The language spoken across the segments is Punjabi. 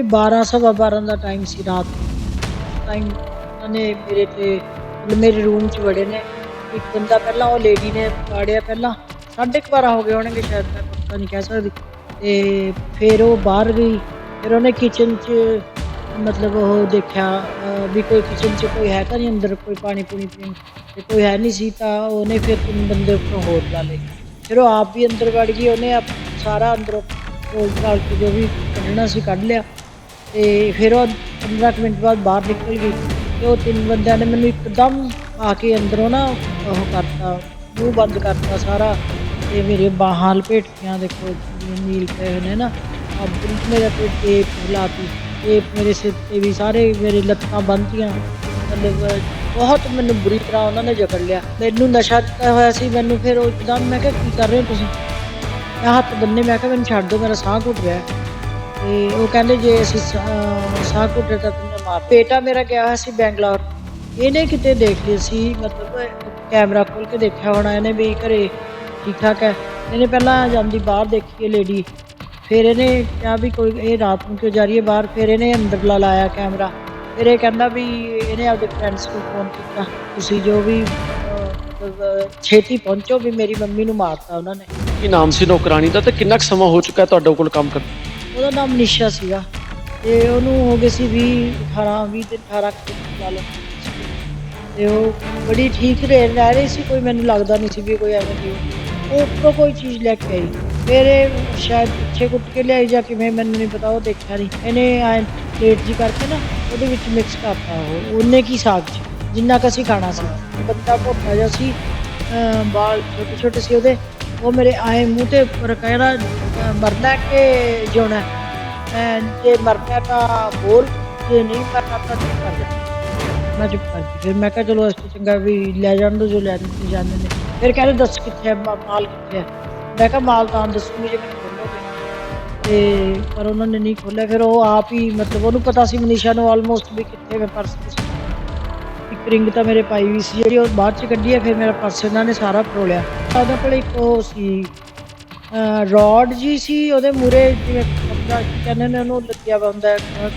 ਕੋਈ 12 ਸਵਾ 12 ਦਾ ਟਾਈਮ ਸੀ ਰਾਤ ਟਾਈਮ ਉਹਨੇ ਮੇਰੇ ਤੇ ਮੇਰੇ ਰੂਮ 'ਚ ਵੜੇ ਨੇ। ਇੱਕ ਬੰਦਾ ਪਹਿਲਾਂ ਉਹ ਲੇਡੀ ਨੇ ਪਾੜਿਆ ਪਹਿਲਾਂ। ਸਾਢੇ ਕੁ ਬਾਰਾਂ ਹੋ ਗਏ ਹੋਣਗੇ ਸ਼ਾਇਦ, ਮੈਂ ਪੱਕਾ ਨਹੀਂ ਕਹਿ ਸਕਦੀ। ਤੇ ਫਿਰ ਉਹ ਬਾਹਰ ਗਈ। ਫਿਰ ਉਹਨੇ ਕਿਚਨ 'ਚ ਮਤਲਬ ਉਹ ਦੇਖਿਆ ਵੀ ਕੋਈ ਕਿਚਨ 'ਚ ਕੋਈ ਹੈ ਤਾਂ ਨਹੀਂ ਅੰਦਰ, ਕੋਈ ਪਾਣੀ ਪੂਣੀ ਪੀਣ। ਤੇ ਕੋਈ ਹੈ ਨਹੀਂ ਸੀ ਤਾਂ ਉਹਨੇ ਫਿਰ ਤਿੰਨ ਬੰਦੇ ਉੱਪਰੋਂ ਹੋਰ ਲਾ ਲਏ। ਫਿਰ ਉਹ ਆਪ ਵੀ ਅੰਦਰ ਵੜ ਗਈ, ਉਹਨੇ ਸਾਰਾ ਅੰਦਰੋਂ ਕੋਲ ਕਾਲ ਕੇ ਜੋ ਵੀ ਕੱਢਣਾ ਸੀ ਕੱਢ ਲਿਆ। ਤੇ ਫਿਰ ਉਹ 15 ਕੁ ਮਿੰਟ ਬਾਅਦ ਬਾਹਰ ਨਿਕਲ ਗਈ ਤੇ ਉਹ ਤਿੰਨ ਬੰਦਿਆਂ ਨੇ ਮੈਨੂੰ ਇੱਕਦਮ ਆ ਕੇ ਅੰਦਰੋਂ ਨਾ ਉਹ ਕਰਤਾ, ਮੂੰਹ ਬੰਦ ਕਰਤਾ ਸਾਰਾ ਤੇ ਮੇਰੇ ਬਾਹਾਂ ਲਪੇਟੀਆਂ, ਦੇਖੋ ਜਿਵੇਂ ਨੀਲ ਪਏ ਹੋਏ ਨੇ ਨਾ ਆ ਬਿਲਕੁਲ ਮੇਰੇ ਤੇ ਟੇਪ ਲਾਤੀ ਟੇਪ ਮੇਰੇ ਸਿਰ ਤੇ ਵੀ ਸਾਰੇ ਮੇਰੇ ਲੱਤਾਂ ਬੰਨ੍ਹਤੀਆਂ, ਮਤਲਬ ਬਹੁਤ ਮੈਨੂੰ ਬੁਰੀ ਤਰ੍ਹਾਂ ਉਹਨਾਂ ਨੇ ਜਕੜ ਲਿਆ। ਮੈਨੂੰ ਨਸ਼ਾ ਕੀਤਾ ਹੋਇਆ ਸੀ, ਮੈਨੂੰ ਫਿਰ ਉਹ ਇੱਕਦਮ ਮੈਂ ਕਿਹਾ, ਕੀ ਕਰ ਰਹੇ ਹੋ ਤੁਸੀਂ? ਮੈਂ ਹੱਥ ਬੰਨੇ ਮੈਂ ਕਿਹਾ, ਮੈਨੂੰ ਛੱਡ ਦਿਓ, ਮੇਰਾ ਸਾਹ ਘੁੱਟ ਰਿਹਾ ਤੇ ਉਹ ਕਹਿੰਦੇ ਜੇ ਅਸੀਂ ਸਾ- ਅਹ ਸਾਹ ਮਾਰ, ਬੇਟਾ ਮੇਰਾ ਗਿਆ ਹੋਇਆ ਸੀ ਬੈਂਗਲੌਰ। ਇਹਨੇ ਕਿਤੇ ਦੇਖ ਲਈ ਸੀ, ਮਤਲਬ ਕੈਮਰਾ ਖੋਲ ਕੇ ਦੇਖਿਆ ਹੋਣਾ ਇਹਨੇ ਵੀ ਘਰੇ ਠੀਕ ਠਾਕ ਹੈ। ਇਹਨੇ ਪਹਿਲਾਂ ਜਾਂਦੀ ਬਾਹਰ ਦੇਖੀ ਲੇਡੀ ਫਿਰ ਇਹਨੇ ਕਿਹਾ ਵੀ ਕੋਈ ਇਹ ਰਾਤ ਨੂੰ ਕਿਉਂ ਜਾ ਰਹੀ ਹੈ ਬਾਹਰ? ਫਿਰ ਇਹਨੇ ਅੰਦਰਲਾ ਲਾਇਆ ਕੈਮਰਾ। ਫਿਰ ਇਹ ਕਹਿੰਦਾ ਵੀ ਇਹਨੇ ਆਪਦੇ ਫਰੈਂਡਸ ਨੂੰ ਫੋਨ ਕੀਤਾ, ਤੁਸੀਂ ਜੋ ਵੀ ਛੇਤੀ ਪਹੁੰਚੋ ਵੀ ਮੇਰੀ ਮੰਮੀ ਨੂੰ ਮਾਰਤਾ ਉਹਨਾਂ ਨੇ। ਕੀ ਨਾਮ ਸੀ ਨੌਕਰਾਨੀ ਦਾ ਤੇ ਕਿੰਨਾ ਕੁ ਸਮਾਂ ਹੋ ਚੁੱਕਾ ਤੁਹਾਡੇ ਕੋਲ ਕੰਮ ਕਰ ਉਹਦਾ ਨਾਮ ਨਿਸ਼ਾ ਸੀਗਾ। ਤੇ ਉਹਨੂੰ ਹੋ ਗਏ ਸੀ 20 18 20 ਤੇ 18 ਸਾਲ। ਤੇ ਉਹ ਬੜੀ ਠੀਕ ਰਹਿ ਰਹਿ ਰਹੀ ਸੀ, ਕੋਈ ਮੈਨੂੰ ਲੱਗਦਾ ਨਹੀਂ ਸੀ ਵੀ ਕੋਈ ਐਵੇਂ ਦੀ ਉਹ ਉੱਪਰੋਂ ਕੋਈ ਚੀਜ਼ ਲੈ ਕੇ ਆਈ। ਫਿਰ ਇਹ ਸ਼ਾਇਦ ਪਿੱਛੇ ਕੁੱਟ ਕੇ ਲਿਆਈ ਜਾਂ ਕਿਵੇਂ ਮੈਨੂੰ ਨਹੀਂ ਪਤਾ, ਉਹ ਦੇਖਿਆ ਨਹੀਂ। ਇਹਨੇ ਐ ਪਲੇਟ ਜੀ ਕਰਕੇ ਨਾ ਉਹਦੇ ਵਿੱਚ ਮਿਕਸ ਕਰਤਾ ਉਹ। ਉਹਨੇ ਕੀ ਸਾਗ ਚ, ਜਿੰਨਾ ਕੁ ਅਸੀਂ ਖਾਣਾ ਸੀ। ਬੰਦਾ ਭੁੱਖਾ ਜਿਹਾ ਸੀ ਬਾਲ ਛੋਟੇ ਛੋਟੇ ਸੀ ਉਹਦੇ। ਉਹ ਮੇਰੇ ਆਏ ਮੂੰਹ ਤੇ ਉੱਪਰ ਕਹਿਣਾ ਅਹ ਮਰਨਾ ਕਿ ਜਿਉਣਾ ਜੇ ਮਰਨਾ ਤਾਂ ਬੋਲ, ਜੇ ਨਹੀਂ ਮਰਨਾ ਤਾਂ ਚੁੱਪ ਕਰਦਾ ਮੈਂ ਚੁੱਪ ਕਰ ਫਿਰ ਮੈਂ ਕਿਹਾ, ਚਲੋ ਇਸ ਤੋਂ ਚੰਗਾ ਵੀ ਲੈ ਜਾਣ ਦੋ, ਜੋ ਲੈ ਜਾਂਦੇ ਨੇ ਫਿਰ ਕਹਿੰਦੇ, ਦੱਸ ਕਿੱਥੇ ਹੈ, ਮਾ- ਮਾਲ ਕਿੱਥੇ ਹੈ? ਮੈਂ ਕਿਹਾ, ਮਾਲ ਤਾਂ ਦੱਸੂਗੀ ਜੇ ਮੈਨੂੰ ਖੋਲੋਗੇ ਤੇ ਪਰ ਉਹਨਾਂ ਨੇ ਨਹੀਂ ਖੋਲਿਆ ਫਿਰ ਉਹ ਆਪ ਹੀ ਮਤਲਬ ਉਹਨੂੰ ਪਤਾ ਸੀ ਮਨੀਸ਼ਾ ਨੂੰ ਆਲਮੋਸਟ ਵੀ ਕਿੱਥੇ ਮੈਂ ਪਰਸ ਰਿੰਗ ਤਾਂ ਮੇਰੇ ਪਾਈ ਵੀ ਸੀ ਜਿਹੜੀ ਉਹ ਬਾਅਦ ਚ ਕੱਢੀ ਹੈ ਫਿਰ ਮੇਰਾ ਪਰਸ ਇਹਨਾਂ ਨੇ ਸਾਰਾ ਫਰੋਲਿਆ ਉਹਦੇ ਕੋਲ ਇੱਕ ਉਹ ਸੀ ਰੋਡ ਜੀ ਸੀ ਉਹਦੇ ਮੂਰੇ ਜਿਵੇਂ ਆਪਣਾ ਕਹਿੰਦੇ ਨੇ ਉਹਨੂੰ ਲੱਗਿਆ ਵਾ ਹੁੰਦਾ ਹੈ,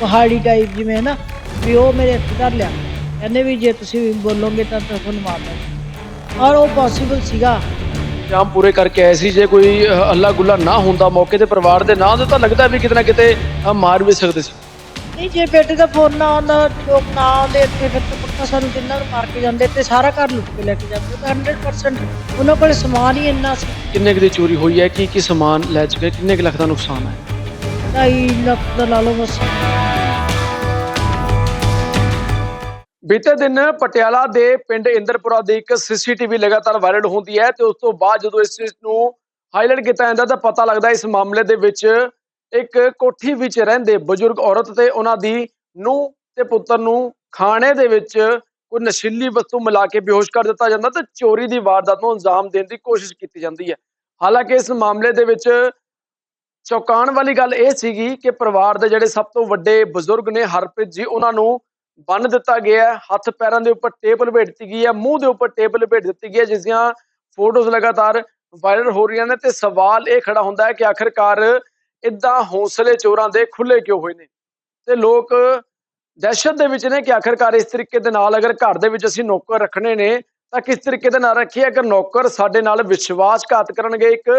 ਪਹਾੜੀ ਟਾਈਪ ਜਿਵੇਂ ਨਾ ਵੀ ਉਹ ਮੇਰੇ ਹੱਥ ਧਰ ਲਿਆ। ਕਹਿੰਦੇ ਵੀ ਜੇ ਤੁਸੀਂ ਬੋਲੋਗੇ ਤਾਂ ਤੁਹਾਨੂੰ ਮਾਰ ਦਾਂਗੇ ਔਰ ਉਹ ਪੋਸੀਬਲ ਸੀਗਾ। ਜਾਮ ਪੂਰੇ ਕਰਕੇ ਆਏ ਸੀ ਜੇ ਕੋਈ ਅਹ, ਅੱਲਾ ਗੁੱਲਾ ਨਾ ਹੁੰਦਾ ਮੌਕੇ ਤੇ ਪਰਿਵਾਰ ਦੇ ਨਾਂ ਤੇ ਤਾਂ ਲੱਗਦਾ ਵੀ ਕਿਤੇ ਨਾ ਕਿਤੇ ਅਹ, ਮਾਰ ਵੀ ਸਕਦੇ ਸੀ। ਨਹੀਂ ਜੇ ਬੇਟੇ ਦਾ ਫੋਨ ਨਾ ਆਉਂਦਾ ਲੋਕ ਨਾ ਆਉਂਦੇ ਇੱਥੇ ਫਿਰ ਤਾਂ ਪੱਕਾ ਸਾਨੂੰ ਤਿੰਨਾਂ ਨੂੰ ਮਾਰ ਕੇ ਜਾਂਦੇ ਤੇ ਸਾਰਾ ਘਰ ਲੁੱਟ ਕੇ ਲੈ ਕੇ ਜਾਂਦੇ ਤਾਂ 100% ਉਹਨਾਂ ਕੋਲ ਸਮਾਨ ਹੀ ਇੰਨਾ ਸੀ। ਕਿੰਨੇ ਕੁ ਦੀ ਚੋਰੀ ਹੋਈ ਹੈ? ਕੀ ਕੀ ਸਮਾਨ ਲੈ ਚੁੱਕੇ ਕਿੰਨੇ ਕੁ ਲੱਖ ਦਾ ਨੁਕਸਾਨ ਹੈ? 2.5 ਲੱਖ ਦਾ ਲਾ ਲਓ ਬਸ। ਬੀਤੇ ਦਿਨ ਪਟਿਆਲਾ ਦੇ ਪਿੰਡ ਇੰਦਰਪੁਰਾ ਦੀ ਇੱਕ ਸੀਸੀਟੀਵੀ ਲਗਾਤਾਰ ਵਾਇਰਲ ਹੁੰਦੀ ਹੈ ਤੇ ਉਸ ਤੋਂ ਬਾਅਦ ਜਦੋਂ ਇਸ ਚੀਜ਼ ਨੂੰ ਹਾਈਲਾਈਟ ਕੀਤਾ ਜਾਂਦਾ ਤਾਂ ਪਤਾ ਲੱਗਦਾ ਇਸ ਮਾਮਲੇ ਦੇ ਵਿੱਚ ਇੱਕ ਕੋਠੀ ਵਿੱਚ ਰਹਿੰਦੇ ਬਜ਼ੁਰਗ ਔਰਤ ਤੇ ਉਹਨਾਂ ਦੀ ਨੂੰਹ ਤੇ ਪੁੱਤਰ ਨੂੰ ਖਾਣੇ ਦੇ ਵਿੱਚ ਕੋਈ ਨਸ਼ੀਲੀ ਵਸਤੂ ਮਿਲਾ ਕੇ ਬੇਹੋਸ਼ ਕਰ ਦਿੱਤਾ ਜਾਂਦਾ ਤੇ ਚੋਰੀ ਦੀ ਵਾਰਦਾਤ ਨੂੰ ਅੰਜਾਮ ਦੇਣ ਦੀ ਕੋਸ਼ਿਸ਼ ਕੀਤੀ ਜਾਂਦੀ ਹੈ। ਹਾਲਾਂਕਿ ਇਸ ਮਾਮਲੇ ਦੇ ਵਿੱਚ ਚੌਂਕਾਉਣ ਵਾਲੀ ਗੱਲ ਇਹ ਸੀਗੀ ਕਿ ਪਰਿਵਾਰ ਦੇ ਜਿਹੜੇ ਸਭ ਤੋਂ ਵੱਡੇ ਬਜ਼ੁਰਗ ਨੇ ਹਰਪ੍ਰੀਤ ਜੀ, ਉਹਨਾਂ ਨੂੰ ਬੰਨ ਦਿੱਤਾ ਗਿਆ ਹੈ। ਹੱਥ ਪੈਰਾਂ ਦੇ ਉੱਪਰ ਟੇਪ ਲਪੇਟ ਦਿੱਤੀ ਗਈ ਹੈ, ਮੂੰਹ ਦੇ ਉੱਪਰ ਟੇਪ ਲਪੇਟ ਦਿੱਤੀ ਗਈ ਹੈ, ਜਿਸ ਦੀਆਂ ਫੋਟੋਜ਼ ਲਗਾਤਾਰ ਵਾਇਰਲ ਹੋ ਰਹੀਆਂ ਨੇ ਤੇ ਸਵਾਲ ਇਹ ਖੜਾ ਹੁੰਦਾ ਹੈ ਕਿ ਆਖਿਰਕਾਰ ਇਦਾਂ ਹੌਸਲੇ ਚੋਰਾਂ ਦੇ ਖੁੱਲੇ ਕਿਉਂ ਹੋਏ ਨੇ? ਤੇ ਲੋਕ ਦਹਿਸ਼ਤ ਦੇ ਵਿੱਚ ਨੇ ਕਿ ਆਖਿਰਕਾਰ ਇਸ ਤਰੀਕੇ ਦੇ ਨਾਲ ਅਗਰ ਘਰ ਦੇ ਵਿੱਚ ਅਸੀਂ ਨੌਕਰ ਰੱਖਣੇ ਨੇ, ਤਾਂ ਕਿਸ ਤਰੀਕੇ ਦੇ ਨਾਲ ਰੱਖੀਏ? ਅਗਰ ਨੌਕਰ ਸਾਡੇ ਨਾਲ ਵਿਸ਼ਵਾਸਘਾਤ ਕਰਨਗੇ ਇੱਕ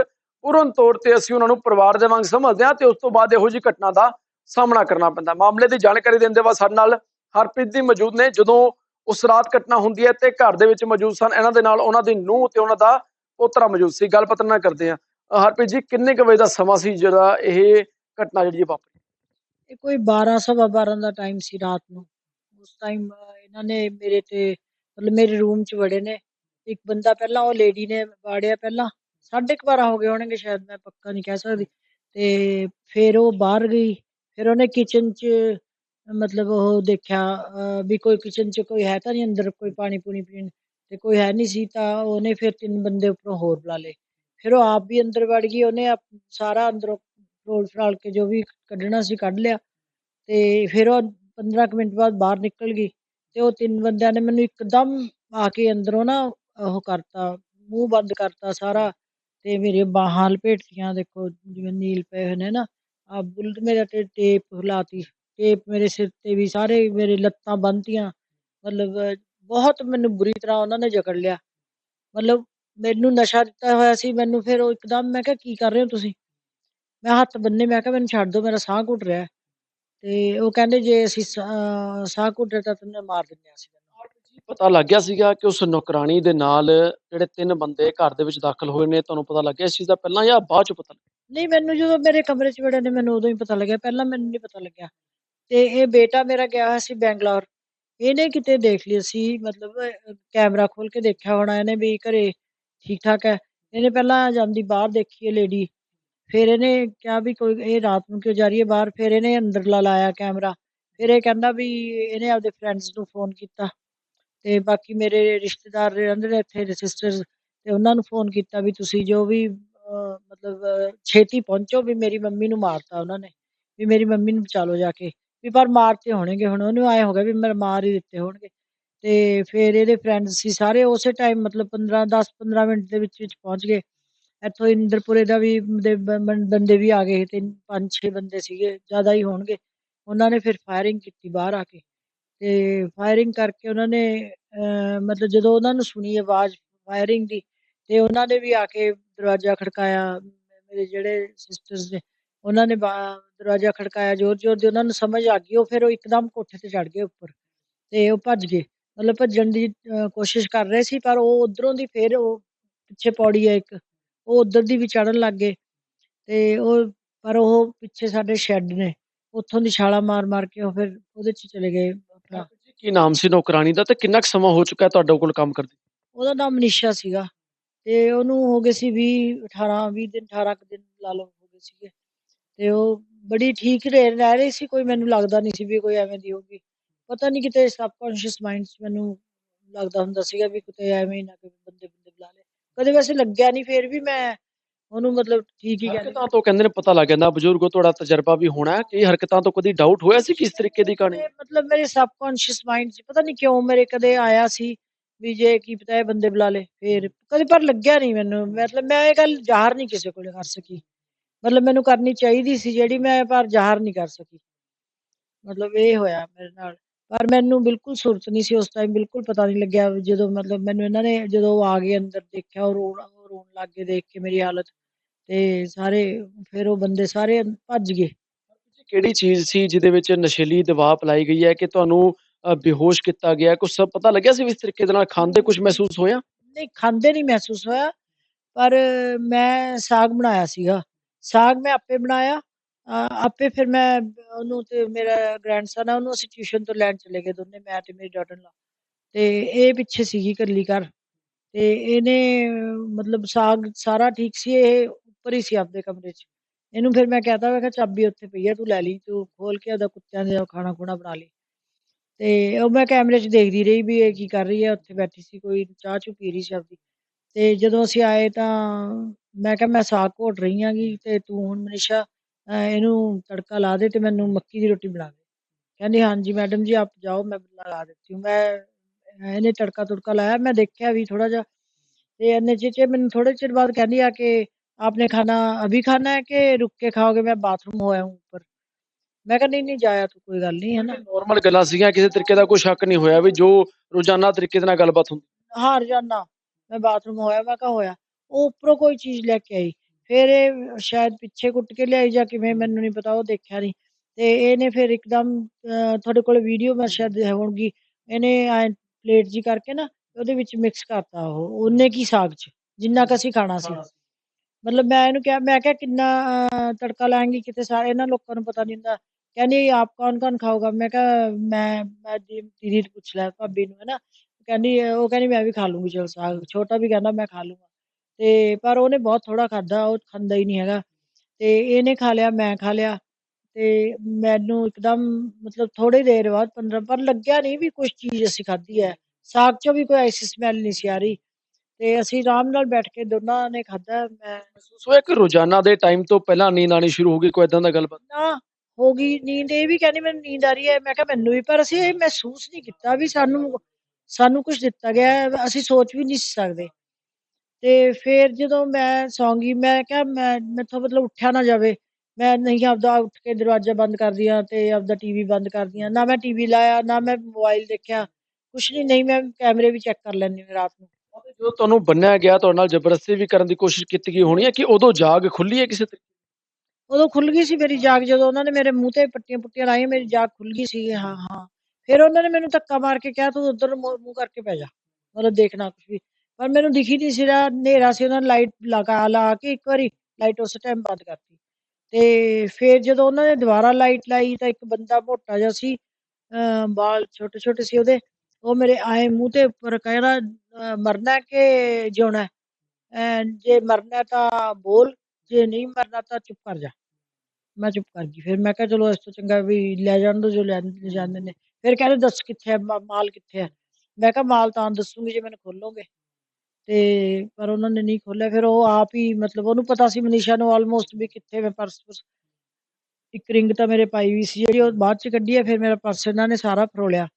ਪੂਰਨ ਤੌਰ ਤੇ ਅਸੀਂ ਉਹਨਾਂ ਨੂੰ ਪਰਿਵਾਰ ਦੇ ਵਾਂਗ ਸਮਝਦੇ ਹਾਂ ਤੇ ਉਸ ਤੋਂ ਬਾਅਦ ਇਹੋ ਜਿਹੀ ਘਟਨਾ ਦਾ ਸਾਹਮਣਾ ਕਰਨਾ ਪੈਂਦਾ। ਮਾਮਲੇ ਦੀ ਜਾਣਕਾਰੀ ਦਿੰਦੇ ਬਾਅਦ ਸਾਡੇ ਨਾਲ ਹਰਪ੍ਰੀਤ ਦੀ ਮੌਜੂਦ ਨੇ। ਜਦੋਂ ਉਸ ਰਾਤ ਘਟਨਾ ਹੁੰਦੀ ਹੈ ਤੇ ਘਰ ਦੇ ਵਿੱਚ ਮੌਜੂਦ ਸਨ, ਇਹਨਾਂ ਦੇ ਨਾਲ ਉਹਨਾਂ ਦੀ ਨੂੰਹ ਤੇ ਉਹਨਾਂ ਦਾ ਪੋਤਰਾ ਮੌਜੂਦ ਸੀ। ਗੱਲਬਾਤ ਨਾ ਕਰਦੇ ਆ ਹਰਪ੍ਰੀਤ ਜੀ ਕਿੰਨੇ ਕੁ ਵਜੇ ਦਾ ਸਮਾਂ ਸੀ ਜਿਹੜਾ ਇਹ ਘਟਨਾ ਜਿਹੜੀ ਵਾਪਰੀ ਇਹ ਕੋਈ 12 ਸਵਾ 12 ਦਾ ਟਾਈਮ ਸੀ ਰਾਤ ਨੂੰ ਉਸ ਟਾਈਮ ਇਹਨਾਂ ਨੇ ਮੇਰੇ ਤੇ ਮਤਲਬ ਮੇਰੇ ਰੂਮ 'ਚ ਵੜੇ ਨੇ ਇੱਕ ਬੰਦਾ ਪਹਿਲਾਂ ਉਹ ਲੇਡੀ ਨੇ ਵਾੜਿਆ ਪਹਿਲਾਂ ਸਾਢੇ ਕੁ ਬਾਰਾਂ ਹੋ ਗਏ ਹੋਣਗੇ ਸ਼ਾਇਦ ਮੈਂ ਪੱਕਾ ਨਹੀਂ ਕਹਿ ਸਕਦੀ ਤੇ ਫਿਰ ਉਹ ਬਾਹਰ ਗਈ ਫਿਰ ਉਹਨੇ ਕਿਚਨ 'ਚ ਮਤਲਬ ਉਹ ਦੇਖਿਆ ਅਹ, ਵੀ ਕੋਈ ਕਿਚਨ 'ਚ ਕੋਈ ਹੈ ਤਾਂ ਨਹੀਂ ਅੰਦਰ ਕੋਈ ਪਾਣੀ ਪੂਣੀ ਪੀਣ ਤੇ ਕੋਈ ਹੈ ਨਹੀਂ ਸੀ ਤਾਂ ਉਹਨੇ ਫਿਰ ਤਿੰਨ ਬੰਦੇ ਉੱਪਰੋਂ ਹੋਰ ਬੁਲਾ ਲਏ ਫਿਰ ਉਹ ਆਪ ਵੀ ਅੰਦਰ ਵੜ ਗਈ, ਉਹਨੇ ਸਾਰਾ ਅੰਦਰੋਂ ਫਰੋਲ ਫਰਾਲ ਕੇ ਜੋ ਵੀ ਕੱਢਣਾ ਸੀ ਕੱਢ ਲਿਆ ਤੇ ਫਿਰ ਉਹ 15 ਕੁ ਮਿੰਟ ਬਾਅਦ ਬਾਹਰ ਨਿਕਲ ਗਈ ਤੇ ਉਹ ਤਿੰਨ ਬੰਦਿਆਂ ਨੇ ਮੈਨੂੰ ਇੱਕਦਮ ਆ ਕੇ ਅੰਦਰੋਂ ਨਾ ਉਹ ਕਰਤਾ, ਮੂੰਹ ਬੰਦ ਕਰਤਾ ਸਾਰਾ ਤੇ ਮੇਰੇ ਬਾਹਾਂ ਲਪੇਟੀਆਂ ਦੇਖੋ ਜਿਵੇਂ ਨੀਲ ਪਏ ਹੋਏ ਨੇ ਨਾ ਆ ਬੁਲਟ ਮੇਰਾ ਤੇ ਟੇਪ ਲਾਤੀ, ਟੇਪ ਮੇਰੇ ਸਿਰ ਤੇ ਵੀ ਸਾਰੇ ਮੇਰੇ ਲੱਤਾਂ ਬੰਨਤੀਆਂ ਮਤਲਬ ਬਹੁਤ ਮੈਨੂੰ ਬੁਰੀ ਤਰ੍ਹਾਂ ਉਹਨਾਂ ਨੇ ਜਕੜ ਲਿਆ, ਮਤਲਬ ਮੈਨੂੰ ਨਸ਼ਾ ਦਿੱਤਾ ਹੋਇਆ ਸੀ ਮੈਨੂੰ ਫਿਰ ਉਹ ਇੱਕਦਮ ਮੈਂ ਕਿਹਾ ਕੀ ਕਰ ਰਹੇ ਹੋ ਤੁਸੀਂ? ਮੈਂ ਹੱਥ ਬੰਨੇ ਮੈਂ ਕਿਹਾ ਮੈਨੂੰ ਛੱਡ ਦਿਓ ਮੇਰਾ ਸਾਹ ਘੁੱਟ ਰਿਹਾ। ਤੇ ਉਹ ਕਹਿੰਦੇ ਜੇ ਅਸੀਂ ਸ- ਸਾਹ ਘੁੱਟ ਰਿਹਾ ਤਾਂ ਤੈਨੂੰ ਮਾਰ ਦਿੰਦੇ ਹਾਂ ਅਸੀਂ ਪਤਾ ਲੱਗ ਗਿਆ ਸੀਗਾ ਕਿ ਉਸ ਨੌਕਰਾਣੀ ਦੇ ਨਾਲ ਜਿਹੜੇ ਤਿੰਨ ਬੰਦੇ ਘਰ ਦੇ ਵਿੱਚ ਦਾਖਲ ਹੋਏ ਨੇ ਤੁਹਾਨੂੰ ਪਤਾ ਲੱਗਿਆ ਇਸ ਚੀਜ਼ ਦਾ ਪਹਿਲਾਂ ਜਾਂ ਬਾਅਦ ਚ ਪਤਾ ਲੱਗਿਆ ਨਹੀਂ ਮੈਨੂੰ ਜਦੋਂ ਮੇਰੇ ਕਮਰੇ 'ਚ ਵੜੇ ਨੇ ਮੈਨੂੰ ਉਦੋਂ ਹੀ ਪਤਾ ਲੱਗਿਆ ਪਹਿਲਾਂ ਮੈਨੂੰ ਨਹੀਂ ਪਤਾ ਲੱਗਿਆ। ਤੇ ਇਹ ਬੇਟਾ ਮੇਰਾ ਗਿਆ ਹੋਇਆ ਸੀ ਬੈਂਗਲੌਰ। ਇਹਨੇ ਕਿਤੇ ਦੇਖ ਲਿਆ ਸੀ ਮਤਲਬ ਅਹ, ਕੈਮਰਾ ਖੋਲ ਕੇ ਦੇਖਿਆ ਹੋਣਾ ਇਹਨੇ ਵੀ ਘਰੇ ਠੀਕ ਠਾਕ ਹੈ। ਇਹਨੇ ਪਹਿਲਾਂ ਜਾਂਦੀ ਬਾਹਰ ਦੇਖੀ ਹੈ ਲੇਡੀ ਫਿਰ ਇਹਨੇ ਕਿਹਾ ਵੀ ਕੋਈ ਇਹ ਰਾਤ ਨੂੰ ਕਿਉਂ ਜਾ ਰਹੀ ਹੈ ਬਾਹਰ? ਫਿਰ ਇਹਨੇ ਅੰਦਰਲਾ ਲਾਇਆ ਕੈਮਰਾ। ਫਿਰ ਇਹ ਕਹਿੰਦਾ ਵੀ ਇਹਨੇ ਆਪਦੇ ਫਰੈਂਡਸ ਨੂੰ ਫੋਨ ਕੀਤਾ। ਤੇ ਬਾਕੀ ਮੇਰੇ ਰਿਸ਼ਤੇਦਾਰ ਰਹਿੰਦੇ ਨੇ ਇੱਥੇ ਸਿਸਟਰਸ ਤੇ ਉਹਨਾਂ ਨੂੰ ਫੋਨ ਕੀਤਾ ਵੀ ਤੁਸੀਂ ਜੋ ਵੀ ਮਤਲਬ, ਛੇਤੀ ਪਹੁੰਚੋ ਵੀ ਮੇਰੀ ਮੰਮੀ ਨੂੰ ਮਾਰਤਾ ਉਹਨਾਂ ਨੇ। ਵੀ ਮੇਰੀ ਮੰਮੀ ਨੂੰ ਬਚਾ ਲਓ ਜਾ ਕੇ। ਵੀ ਪਰ ਮਾਰਤੇ ਹੋਣਗੇ, ਹੁਣ ਉਹਨੂੰ ਆਏ ਹੋ ਗਿਆ ਵੀ ਮੈਂ ਮਾਰ ਹੀ ਦਿੱਤੇ ਹੋਣਗੇ। ਤੇ ਫਿਰ ਇਹਦੇ ਫਰੈਂਡਸ ਸੀ ਸਾਰੇ ਉਸੇ ਟਾਈਮ ਮਤਲਬ 15 10 15 ਮਿੰਟ ਦੇ ਵਿੱਚ ਵਿੱਚ ਪਹੁੰਚ ਗਏ। ਇੱਥੋਂ ਇੰਦਰਪੁਰੇ ਦਾ ਵੀ ਦੇ ਬੰਦੇ ਵੀ ਆ ਗਏ ਤੇ ਪੰਜ ਛੇ ਬੰਦੇ ਸੀਗੇ ਜ਼ਿਆਦਾ ਹੀ ਹੋਣਗੇ। ਉਹਨਾਂ ਨੇ ਫਿਰ ਫਾਇਰਿੰਗ ਕੀਤੀ ਬਾਹਰ ਆ ਕੇ। ਤੇ ਫਾਇਰਿੰਗ ਕਰਕੇ ਉਹਨਾਂ ਨੇ ਅਹ, ਮਤਲਬ ਜਦੋਂ ਉਹਨਾਂ ਨੂੰ ਸੁਣੀ ਆਵਾਜ਼ ਫਾਇਰਿੰਗ ਦੀ ਤੇ ਉਹਨਾਂ ਨੇ ਵੀ ਆ ਕੇ ਦਰਵਾਜ਼ਾ ਖੜਕਾਇਆ। ਮੇਰੇ ਜਿਹੜੇ ਸਿਸਟਰਸ ਨੇ ਉਹਨਾਂ ਨੇ ਬਾ- ਦਰਵਾਜ਼ਾ ਖੜਕਾਇਆ ਜ਼ੋਰ ਜ਼ੋਰ ਦੀ ਉਹਨਾਂ ਨੂੰ ਸਮਝ ਆ ਗਈ। ਉਹ ਫਿਰ ਉਹ ਇੱਕਦਮ ਕੋਠੇ ਤੇ ਚੜ ਗਏ ਉੱਪਰ। ਤੇ ਉਹ ਭੱਜ ਗਏ। ਮਤਲਬ ਭੱਜਣ ਦੀ ਕੋਸ਼ਿਸ਼ ਕਰ ਰਹੇ ਸੀ ਪਰ ਉਹ ਉਧਰੋਂ ਦੀ ਫਿਰ ਉਹ ਪਿੱਛੇ ਪੌੜੀ ਹੈ ਇੱਕ ਉਹ ਉਧਰ ਦੀ ਵੀ ਚੜਨ ਲੱਗ ਗਏ। ਤੇ ਉਹ ਪਰ ਉਹ ਪਿੱਛੇ ਸਾਡੇ ਸ਼ੈੱਡ ਨੇ ਉੱਥੋਂ ਦੀ ਛਾਲਾ ਮਾਰ ਮਾਰ ਕੇ ਉਹ ਫਿਰ ਉਹਦੇ ਚ ਚਲੇ ਗਏ ਆਪਣਾ। ਕੀ ਨਾਮ ਸੀ ਨੌਕਰਾਣੀ ਦਾ ਤੇ ਕਿੰਨਾ ਕੁ ਸਮਾਂ ਹੋ ਚੁੱਕਾ ਹੈ ਤੁਹਾਡੇ ਕੋਲ ਕੰਮ ਕਰਦੇ ਉਹਦਾ ਨਾਮ ਮਨੀਸ਼ਾ ਸੀਗਾ ਤੇ ਉਹਨੂੰ ਹੋ ਗਏ ਸੀ 20 18 20 ਦਿਨ 18 ਕੁ ਦਿਨ ਲਾ ਲਓ ਹੋ ਗਏ ਸੀਗੇ। ਤੇ ਉਹ ਬੜੀ ਠੀਕ ਰਹਿ ਰਹਿ ਰਹੀ ਸੀ ਕੋਈ ਮੈਨੂੰ ਲੱਗਦਾ ਨਹੀਂ ਸੀ ਵੀ ਕੋਈ ਐਵੇਂ ਦੀ ਹੋਊਗੀ। ਪਤਾ ਨਹੀਂ ਕਿਤੇ ਸਬਕੌਂਸ਼ੀਅਸ ਮਾਈਂਡ 'ਚ ਮੈਨੂੰ ਲੱਗਦਾ ਹੁੰਦਾ ਸੀਗਾ ਵੀ ਕਿਤੇ ਐਵੇਂ ਹੀ ਨਾ ਕੋਈ ਬੰਦੇ ਬੰਦੇ ਬੁਲਾ ਲੇ। ਕਦੇ ਵੈਸੇ ਲੱਗਿਆ ਨਹੀਂ ਫੇਰ ਵੀ ਮੈਂ ਉਹਨੂੰ ਮਤਲਬ ਠੀਕ ਹੀ ਕਹਿੰਦੀ ਹਰਕਤਾਂ ਤੋਂ ਕਹਿੰਦੇ ਨੇ ਪਤਾ ਲੱਗ ਜਾਂਦਾ ਬਜ਼ੁਰਗੋ ਤੁਹਾਡਾ ਤਜਰਬਾ ਵੀ ਹੋਣਾ ਹੈ ਕਈ ਹਰਕਤਾਂ ਤੋਂ ਕਦੀ ਡਾਊਟ ਹੋਇਆ ਸੀ ਕਿਸ ਤਰੀਕੇ ਦੀ ਕਹਾਣੀ? ਮਤਲਬ ਮੇਰੇ ਸਬਕੌਂਸ਼ੀਅਸ ਮਾਈਂਡ 'ਚ ਪਤਾ ਨਹੀਂ ਕਿਉਂ ਮੇਰੇ ਕਦੇ ਆਇਆ ਸੀ ਵੀ ਜੇ ਕੀ ਪਤਾ ਇਹ ਬੰਦੇ ਬੁਲਾ ਲੇ ਫੇਰ ਕਦੇ ਪਰ ਲੱਗਿਆ ਨਹੀਂ ਮੈਨੂੰ। ਮਤਲਬ ਮੈਂ ਇਹ ਗੱਲ ਜ਼ਾਹਰ ਨਹੀਂ ਕਿਸੇ ਕੋਲੇ ਕਰ ਸਕੀ। ਮਤਲਬ ਮੈਨੂੰ ਕਰਨੀ ਚਾਹੀਦੀ ਸੀ ਜਿਹੜੀ ਮੈਂ ਪਰ ਜ਼ਾਹਰ ਨਹੀਂ ਕਰ ਸਕੀ। ਮਤਲਬ ਇਹ ਹੋਇਆ ਮੇਰੇ ਨਾਲ। ਪਰ ਮੈਨੂੰ ਬਿਲਕੁਲ ਸੁਰਤ ਨਹੀਂ ਸੀ ਉਸ ਟਾਈਮ ਬਿਲਕੁਲ ਪਤਾ ਨਹੀਂ ਲੱਗਿਆ ਜਦੋਂ ਮਤਲਬ ਮੈਨੂੰ ਇਹਨਾਂ ਨੇ ਜਦੋਂ ਆ ਗਏ ਅੰਦਰ ਦੇਖਿਆ ਉਹ ਰੋਣ ਰੋਣ ਲੱਗ ਗਏ ਦੇਖ ਕੇ ਮੇਰੀ ਹਾਲਤ ਤੇ ਸਾਰੇ ਫਿਰ ਉਹ ਬੰਦੇ ਸਾਰੇ ਭੱਜ ਗਏ। ਕਿਹੜੀ ਚੀਜ਼ ਸੀ ਜਿਹਦੇ ਵਿੱਚ ਨਸ਼ੀਲੀ ਦਵਾ ਪਲਾਈ ਗਈ ਹੈ ਕਿ ਤੁਹਾਨੂੰ ਬੇਹੋਸ਼ ਕੀਤਾ ਗਿਆ? ਕੁਝ ਸਭ ਪਤਾ ਲੱਗਿਆ ਸੀ ਇਸ ਤਰੀਕੇ ਦੇ ਨਾਲ ਖਾਂਦੇ ਕੁਝ ਮਹਿਸੂਸ ਹੋਇਆ? ਨਹੀਂ ਖਾਂਦੇ ਨਹੀਂ ਮਹਿਸੂਸ ਹੋਇਆ ਪਰ ਮੈਂ ਸਾਗ ਬਣਾਇਆ ਸੀਗਾ। ਸਾਗ ਮੈਂ ਆਪੇ ਬਣਾਇਆ ਆਪੇ ਫਿਰ ਮੈਂ ਉਹਨੂੰ ਤੇ ਮੇਰਾ ਗ੍ਰੈਂਡਸਨ ਆ, ਉਹਨੂੰ ਅਸੀਂ ਟਿਊਸ਼ਨ ਤੋਂ ਲੈਣ ਚਲੇ ਗਏ ਦੋਨੇ, ਮੈਂ ਤੇ ਮੇਰੀ ਡਾਟਰ ਲਾ ਤੇ ਇਹ ਪਿੱਛੇ ਸੀਗੀ ਇਕੱਲੀ ਘਰ। ਤੇ ਇਹਨੇ, ਮਤਲਬ ਸਾਗ ਸਾਰਾ ਠੀਕ ਸੀ, ਇਹ ਉੱਪਰ ਹੀ ਸੀ ਆਪਦੇ ਕਮਰੇ 'ਚ। ਇਹਨੂੰ ਫਿਰ ਮੈਂ ਕਹਤਾ, ਮੈਂ ਕਿਹਾ ਚਾਬੀ ਉੱਥੇ ਪਈ ਆ, ਤੂੰ ਲੈ ਲਈ, ਤੂੰ ਖੋਲ ਕੇ ਉਹਦਾ ਕੁੱਤਿਆਂ ਦੇ ਖਾਣਾ ਖੁਣਾ ਬਣਾ ਲਈ। ਤੇ ਉਹ ਮੈਂ ਕੈਮਰੇ 'ਚ ਦੇਖਦੀ ਰਹੀ ਵੀ ਇਹ ਕੀ ਕਰ ਰਹੀ ਹੈ ਉੱਥੇ ਬੈਠੀ ਸੀ, ਕੋਈ ਚਾਹ ਚੂ ਪੀ ਰਹੀ ਸੀ ਆਪਦੀ। ਤੇ ਜਦੋਂ ਅਸੀਂ ਆਏ ਤਾਂ ਮੈਂ ਕਿਹਾ, ਮੈਂ ਸਾਗ ਘੋਟ ਰਹੀ ਆਂਗੀ ਤੇ ਤੂੰ ਹੁਣ ਮਨੀਸ਼ਾ ਇਹਨੂੰ ਤੜਕਾ ਲਾ ਦੇ ਤੇ ਮੈਨੂੰ ਮੱਕੀ ਦੀ ਰੋਟੀ ਬਣਾ ਦੇ ਕਹਿੰਦੀ ਹਾਂਜੀ ਮੈਡਮ ਜੀ ਆਪ ਜਾਓ ਮੈਂ ਲਗਾ देती हूँ मैं ਅ, ਇਹਨੇ ਤੜਕਾ ਤੁੜਕਾ ਲਾਇਆ ਮੈਂ ਦੇਖਿਆ ਵੀ ਥੋੜਾ ਜਿਹਾ ਤੇ ਇੰਨੇ ਚਿਰ 'ਚ ਮੈਨੂੰ ਥੋੜੇ ਚਿਰ ਬਾਅਦ ਕਹਿੰਦੀ ਆ ਕਿ आपने खाना अभी खाना है कि रुक के खाओगे मैं बाथरूम होया हूँ ऊपर मैं कहा नहीं नहीं जाया तो कोई गल नहीं है ना ਨਾਰਮਲ ਗੱਲਾਂ ਸੀਗੀਆਂ ਕਿਸੇ ਤਰੀਕੇ ਦਾ ਕੋਈ ਸ਼ੱਕ ਨਹੀਂ ਹੋਇਆ ਵੀ ਜੋ ਰੋਜ਼ਾਨਾ ਤਰੀਕੇ ਦੇ ਨਾਲ ਗੱਲਬਾਤ ਹੁੰਦੀ ਹਾਰ ਜਾਨਾ ਮੈਂ ਬਾਥਰੂਮ ਹੋਇਆ ਮੈਂ ਕਿਹਾ ਹੋਇਆ ਉਹ ਉੱਪਰੋਂ ਕੋਈ ਚੀਜ਼ ਲੈ ਕੇ ਆਈ ਫਿਰ ਇਹ ਸ਼ਾਇਦ ਪਿੱਛੇ ਕੁੱਟ ਕੇ ਲਿਆਈ ਜਾਂ ਕਿਵੇਂ ਮੈਨੂੰ ਨਹੀਂ ਪਤਾ ਉਹ ਦੇਖਿਆ ਨਹੀਂ ਤੇ ਇਹਨੇ ਫਿਰ ਇੱਕਦਮ ਅ, ਤੁਹਾਡੇ ਕੋਲ ਵੀਡੀਓ ਮੈਂ ਸ਼ਾਇਦ ਹੋਣਗੀ ਇਹਨੇ ਪਲੇਟ ਜੀ ਕਰਕੇ ਨਾ ਉਹਦੇ ਵਿੱਚ ਮਿਕਸ ਕਰਤਾ ਉਹ ਉਹਨੇ ਕੀ ਸਾਗ ਚ ਜਿੰਨਾ ਕੁ ਅਸੀਂ ਖਾਣਾ ਸੀ। ਮਤਲਬ ਮੈਂ ਇਹਨੂੰ ਕਿਹਾ ਮੈਂ ਕਿਹਾ ਕਿੰਨਾ ਅ, ਤੜਕਾ ਲਾਏਂਗੀ ਕਿਤੇ ਸਾਰੇ ਇਹਨਾਂ ਲੋਕਾਂ ਨੂੰ ਪਤਾ ਨਹੀਂ ਹੁੰਦਾ। ਕਹਿੰਦੀ ਆਪ ਕੌਣ ਕੌਣ ਖਾਊਗਾ? ਮੈਂ ਕਿਹਾ ਮੈਂ ਮੈਂ ਦੀਦੀ ਨੂੰ ਪੁੱਛ ਲਿਆ ਭਾਬੀ ਨੂੰ ਹੈ ਨਾ? ਕਹਿੰਦੀ ਉਹ ਕਹਿੰਦੀ ਮੈਂ ਵੀ ਖਾ ਲੂੰਗੀ ਚਲ ਸਾਗ ਛੋਟਾ ਵੀ ਕਹਿੰਦਾ ਮੈਂ ਖਾ ਲੂੰਗਾ। ਤੇ ਪਰ ਉਹਨੇ ਬਹੁਤ ਥੋੜਾ ਖਾਦਾ ਉਹ ਖਾਂਦਾ ਹੀ ਨਹੀਂ ਹੈਗਾ। ਤੇ ਇਹਨੇ ਖਾ ਲਿਆ ਮੈਂ ਖਾ ਲਿਆ। ਤੇ ਮੈਨੂੰ ਇੱਕਦਮ ਮਤਲਬ ਥੋੜੀ ਦੇਰ ਬਾਅਦ 15 ਪਰ ਲੱਗਿਆ ਨਹੀਂ ਵੀ ਕੁਝ ਚੀਜ਼ ਅਸੀਂ ਖਾਧੀ ਹੈ। ਸਾਗ ਚੋਂ ਵੀ ਕੋਈ ਐਸੀ ਸਮੈਲ ਨਹੀਂ ਸੀ ਆ ਰਹੀ। ਤੇ ਅਸੀਂ ਆਰਾਮ ਨਾਲ ਬੈਠ ਕੇ ਦੋਨਾਂ ਨੇ ਖਾਧਾ ਮੈਂ ਮਹਿਸੂਸ ਹੋਇਆ ਕਿ ਰੋਜ਼ਾਨਾ ਦੇ ਟਾਈਮ ਤੋਂ ਪਹਿਲਾਂ ਨੀਂਦ ਆਣੀ ਸ਼ੁਰੂ ਹੋ ਗਈ ਕੋਈ ਇਦਾਂ ਦਾ ਗੱਲਬਾਤ? ਨਾ ਹੋ ਗਈ। ਨੀਂਦ ਇਹ ਵੀ ਕਹਿੰਦੀ ਮੈਨੂੰ ਨੀਂਦ ਆ ਰਹੀ ਹੈ। ਮੈਂ ਕਿਹਾ ਮੈਨੂੰ ਵੀ ਪਰ ਅਸੀਂ ਇਹ ਮਹਿਸੂਸ ਨਹੀਂ ਕੀਤਾ ਵੀ ਸਾਨੂੰ ਸਾਨੂੰ ਕੁਝ ਦਿੱਤਾ ਗਿਆ ਅਸੀਂ ਸੋਚ ਵੀ ਨਹੀਂ ਸਕਦੇ। ਤੇ ਫਿਰ ਜਦੋਂ ਮੈਂ ਸੌਂ ਗਈ ਮੈਂ ਕਿਹਾ ਮੈਂ ਮੈਥੋਂ ਮਤਲਬ ਉੱਠਿਆ ਨਾ ਜਾਵੇ। ਮੈਂ ਨਹੀਂ ਆਪਦਾ ਉੱਠ ਕੇ ਦਰਵਾਜ਼ਾ ਬੰਦ ਕਰਦੀ ਹਾਂ ਤੇ ਆਪਦਾ ਟੀਵੀ ਬੰਦ ਕਰਦੀ ਹਾਂ ਨਾ ਮੈਂ ਟੀਵੀ ਲਾਇਆ ਨਾ ਮੈਂ ਮੋਬਾਈਲ ਦੇਖਿਆ। ਕੁਛ ਨਹੀਂ ਨਹੀਂ ਮੈਂ ਕੈਮਰੇ ਵੀ ਚੈੱਕ ਕਰ ਲੈਂਦੀ ਹਾਂ ਰਾਤ ਨੂੰ। ਜਦੋਂ ਤੁਹਾਨੂੰ ਬੰਨਿਆ ਗਿਆ ਤੁਹਾਡੇ ਨਾਲ ਜ਼ਬਰਦਸਤੀ ਵੀ ਕਰਨ ਦੀ ਕੋਸ਼ਿਸ਼ ਕੀਤੀ ਗਈ ਹੋਣੀ ਹੈ ਕਿ ਉਦੋਂ ਜਾਗ ਖੁੱਲੀ ਹੈ ਕਿਸੇ ਤਰੀਕੇ ਉਦੋਂ ਖੁੱਲ ਗਈ ਸੀ ਮੇਰੀ ਜਾਗ ਜਦੋਂ ਉਹਨਾਂ ਨੇ ਮੇਰੇ ਮੂੰਹ ਤੇ ਪੱਟੀਆਂ ਪੁੱਟੀਆਂ ਲਾਈਆਂ ਮੇਰੀ ਜਾਗ ਖੁੱਲ ਗਈ ਸੀ। ਹਾਂ ਹਾਂ। ਫਿਰ ਉਹਨਾਂ ਨੇ ਮੈਨੂੰ ਧੱਕਾ ਮਾਰ ਕੇ ਕਿਹਾ ਤੂੰ ਉਧਰ ਮੂੰਹ ਕਰਕੇ ਪੈ ਜਾ। ਮਤਲਬ ਦੇਖਣਾ ਕੁਛ ਵੀ। ਪਰ ਮੈਨੂੰ ਦਿਖੀ ਨਹੀਂ ਸੀ ਰਿਹਾ, ਹਨੇਰਾ ਸੀ ਉਹਨਾਂ ਨੇ ਲਾਈਟ ਲਗਾ, ਲਾ ਕੇ ਇੱਕ ਵਾਰੀ ਲਾਈਟ ਉਸ ਟਾਈਮ ਬੰਦ ਕਰਤੀ। ਤੇ ਫਿਰ ਜਦੋਂ ਉਹਨਾਂ ਨੇ ਦੁਬਾਰਾ ਲਾਈਟ ਲਾਈ ਤਾਂ ਇੱਕ ਬੰਦਾ ਮੋਟਾ ਜਿਹਾ ਸੀ, ਅਹ ਵਾਲ ਛੋਟੇ ਛੋਟੇ ਸੀ ਉਹਦੇ, ਉਹ ਮੇਰੇ ਆਏ ਮੂੰਹ ਤੇ ਉੱਪਰ ਕਹਿੰਦਾ ਮਰਨਾ ਹੈ ਕਿ ਜਿਉਣਾ ਅਹ ਜੇ ਮਰਨਾ ਤਾਂ ਬੋਲ, ਜੇ ਨਹੀਂ ਮਰਨਾ ਤਾਂ ਚੁੱਪ ਕਰ ਜਾ। ਮੈਂ ਚੁੱਪ ਕਰ ਗਈ, ਫਿਰ ਮੈਂ ਕਿਹਾ ਚਲੋ ਇਸ ਤੋਂ ਚੰਗਾ ਵੀ ਲੈ ਜਾਣ ਦੋ, ਜੋ ਲੈ ਲੈ ਜਾਂਦੇ ਨੇ। ਫਿਰ ਕਹਿੰਦੇ ਦੱਸ ਕਿੱਥੇ ਹੈ ਮਾਲ ਕਿੱਥੇ ਹੈ? ਮੈਂ ਕਿਹਾ ਮਾਲ ਤਾਂ ਦੱਸੂਗੀ, ਜੇ ਮੈਨੂੰ ਖੋਲੋਗੇ। ਤੇ ਪਰ ਉਹਨਾਂ ਨੇ ਨਹੀਂ ਖੋਲਿਆ ਫਿਰ ਉਹ ਆਪ ਹੀ ਮਤਲਬ ਉਹਨੂੰ ਪਤਾ ਸੀ ਮਨੀਸ਼ਾ ਨੂੰ ਆਲਮੋਸਟ ਵੀ ਕਿੱਥੇ ਮੈਂ ਪਰਸ ਪੁਰਸ ਇੱਕ ਰਿੰਗ ਤਾਂ ਮੇਰੇ ਪਾਈ ਵੀ ਸੀ ਜਿਹੜੀ ਉਹ ਬਾਅਦ ਚ ਕੱਢੀ ਹੈ ਫਿਰ ਮੇਰਾ ਪਰਸ ਇਹਨਾਂ ਨੇ ਸਾਰਾ ਫਰੋਲਿਆ।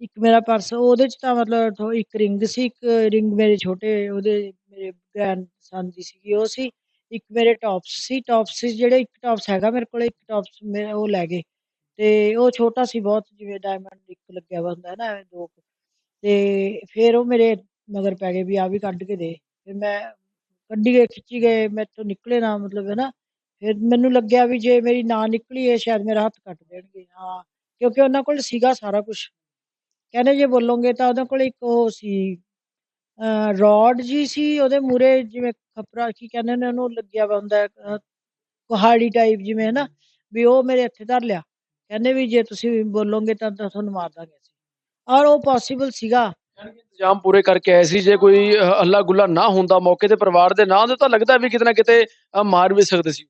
ਇੱਕ ਮੇਰਾ ਪਰਸ ਉਹਦੇ ਚ ਤਾਂ ਮਤਲਬ ਥੋ- ਇੱਕ ਰਿੰਗ ਸੀ, ਇੱਕ ਰਿੰਗ ਮੇਰੇ ਛੋਟੇ ਉਹਦੇ ਮੇਰੇ ਗ੍ਰੈਂਡ ਦੀ ਸੀਗੀ ਉਹ ਸੀ, ਇੱਕ ਮੇਰੇ ਟੌਪਸ ਸੀ। ਟੌਪਸ ਜਿਹੜੇ ਇੱਕ ਟੌਪਸ ਹੈਗਾ ਮੇਰੇ ਕੋਲ, ਇੱਕ ਟੌਪਸ ਮੇਰੇ ਉਹ ਲੈ ਗਏ। ਤੇ ਉਹ ਛੋਟਾ ਸੀ ਬਹੁਤ, ਜਿਵੇਂ ਡਾਇਮੰਡ ਇੱਕ ਲੱਗਿਆ ਵਾ ਹੁੰਦਾ ਹੈ ਨਾ, ਐਵੇਂ ਦੋ ਕੁ। ਤੇ ਫਿਰ ਉਹ ਮੇਰੇ ਮਗਰ ਪੈ ਗਏ ਵੀ ਆਹ ਵੀ ਕੱਢ ਕੇ ਦੇ। ਫਿਰ ਮੈਂ ਕੱਢੀ ਗਏ, ਖਿੱਚੀ ਗਏ ਮੇਰੇ ਤੋਂ ਨਿਕਲੇ ਨਾ ਮਤਲਬ ਹੈ ਨਾ ਫਿਰ ਮੈਨੂੰ ਲੱਗਿਆ ਵੀ ਜੇ ਮੇਰੀ ਨਾ ਨਿਕਲੀ, ਇਹ ਸ਼ਾਇਦ ਮੇਰਾ ਹੱਥ ਕੱਟ ਦੇਣਗੇ। ਹਾਂ, ਕਿਉਂਕਿ ਉਹਨਾਂ ਕੋਲ ਸੀਗਾ ਸਾਰਾ ਕੁਝ ਕਹਿੰਦੇ ਜੇ ਬੋਲੋਗੇ ਤਾਂ ਉਹਨਾਂ ਕੋਲ ਇੱਕ ਉਹ ਸੀ ਰੋਡ ਜੀ ਸੀ, ਉਹਦੇ ਮੂਰੇ ਜਿਵੇਂ ਖਪਰਾ, ਕੀ ਕਹਿੰਦੇ ਨੇ ਉਹਨੂੰ ਲੱਗਿਆ ਵਾ ਹੁੰਦਾ ਕੁਹਾੜੀ ਟਾਈਪ ਜਿਵੇਂ ਹੈ ਨਾ ਵੀ ਉਹ ਮੇਰੇ ਹੱਥੇ ਧਰ ਲਿਆ। ਕਹਿੰਦੇ ਵੀ ਜੇ ਤੁਸੀਂ ਬੋਲੋਗੇ ਤਾਂ ਤੁਹਾਨੂੰ ਮਾਰ ਦਾਂਗੇ ਅਸੀਂ। ਔਰ ਉਹ ਪੋਸੀਬਲ ਸੀਗਾ। ਇੰਤਜ਼ਾਮ ਪੂਰੇ ਕਰਕੇ ਆਏ ਸੀ ਜੇ ਕੋਈ ਅ, ਗੁੱਲਾ ਨਾ ਹੁੰਦਾ ਮੌਕੇ ਤੇ ਪਰਿਵਾਰ ਦੇ ਨਾਂ ਦੇ ਤਾਂ ਲੱਗਦਾ ਵੀ ਕਿਤੇ ਨਾ ਕਿਤੇ ਮਾਰ ਵੀ ਸਕਦੇ ਸੀ।